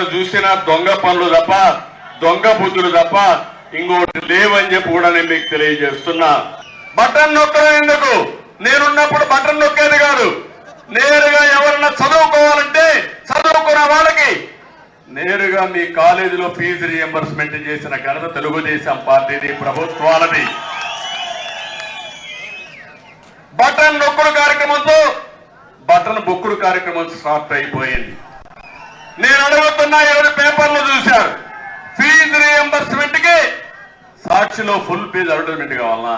చూసిన దొంగ పనులు తప్ప దొంగ బుద్ధులు తప్ప ఇంకోటి లేవని చెప్పి కూడా నేను మీకు తెలియజేస్తున్నా. బటన్ నొక్కడం ఎందుకు? నేనున్నప్పుడు బటన్ నొక్కేది కాదు. నేరుగా ఎవరన్నా చదువుకోవాలంటే చదువుకున్న వాళ్ళకి. నేరుగా మీ కాలేజీలో ఫీజు రియంబర్స్మెంట్ చేసిన ఘనత తెలుగుదేశం పార్టీది ప్రభుత్వాలది. బటన్ నొక్కుడు కార్యక్రమంతో బటన్ బొక్కుడు కార్యక్రమం స్టార్ట్ అయిపోయింది. నేను అడుగుతున్నా ఎవరు పేపర్లు చూశారు? ఫీజు రీఎంబర్స్మెంట్కి సాక్షిలో ఫుల్ ఫీజు అడ్వర్టైజ్మెంట్ కావాలా?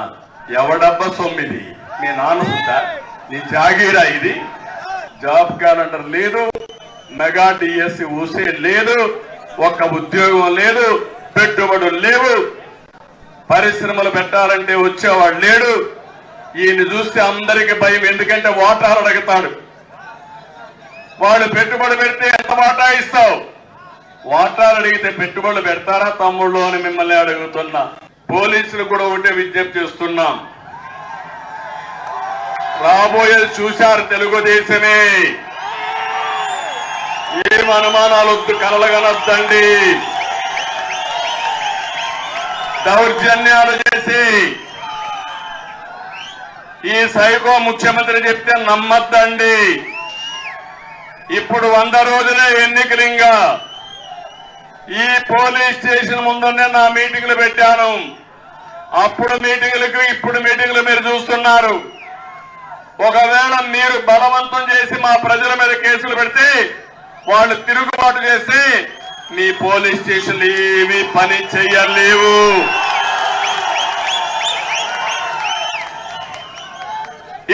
ఎవడబ్బ సొమ్మిది? మీ నాన్న నీ జాగీరా ఇది? జాబ్ క్యాలెండర్ లేదు మెగా డిఎస్సి ఊసే లేదు ఒక్క ఉద్యోగం లేదు పెట్టుబడులు లేవు. పరిశ్రమలు పెట్టాలంటే వచ్చేవాడు లేడు. ఈయన చూస్తే అందరికి భయం ఎందుకంటే ఓటాలు అడుగుతాడు వాళ్ళు పెట్టుబడి పెడితే వాటా ఇస్తావు. వాటాలు అడిగితే పెట్టుబడులు పెడతారా తమ్ముళ్ళు అని మిమ్మల్ని అడుగుతున్నా. పోలీసులు కూడా ఉంటే విజ్ఞప్తి చేస్తున్నాం. రాబోయేది చూశారు తెలుగుదేశమే. ఏం అనుమానాలు వద్దు కలలగనొద్దండి. దౌర్జన్యాలు చేసి. ఈ సైకో ముఖ్యమంత్రి చెప్తే నమ్మద్దండి. ఇప్పుడు వంద రోజులే ఎన్నికలు ఇంకా ఈ పోలీస్ స్టేషన్ ముందునే నా మీటింగ్లు పెట్టాను. అప్పుడు మీటింగులకు ఇప్పుడు మీటింగులు మీరు చూస్తున్నారు. ఒకవేళ మీరు బలవంతం చేసి మా ప్రజల మీద కేసులు పెడితే వాళ్ళు తిరుగుబాటు చేసి మీ పోలీస్ స్టేషన్లు ఏమీ పని చెయ్యలేవు.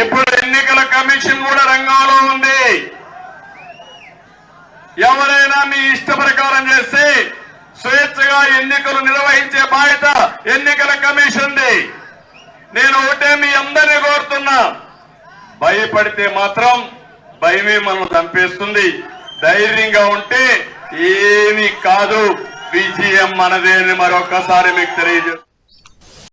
ఇప్పుడు ఎన్నికల కమిషన్ కూడా రంగంలో ఉంది. ఎవరైనా మీ ఇష్ట ప్రకారం చేస్తే స్వేచ్ఛగా ఎన్నికలు నిర్వహించే బాధ్యత ఎన్నికల కమిషన్ది. నేను ఒకటే మీ అందరినీ కోరుతున్నా. భయపడితే మాత్రం భయమే మనం చంపేస్తుంది. ధైర్యంగా ఉంటే ఏమీ కాదు. విజయం మనదేని మరొకసారి మీకు తెలియజేస్తుంది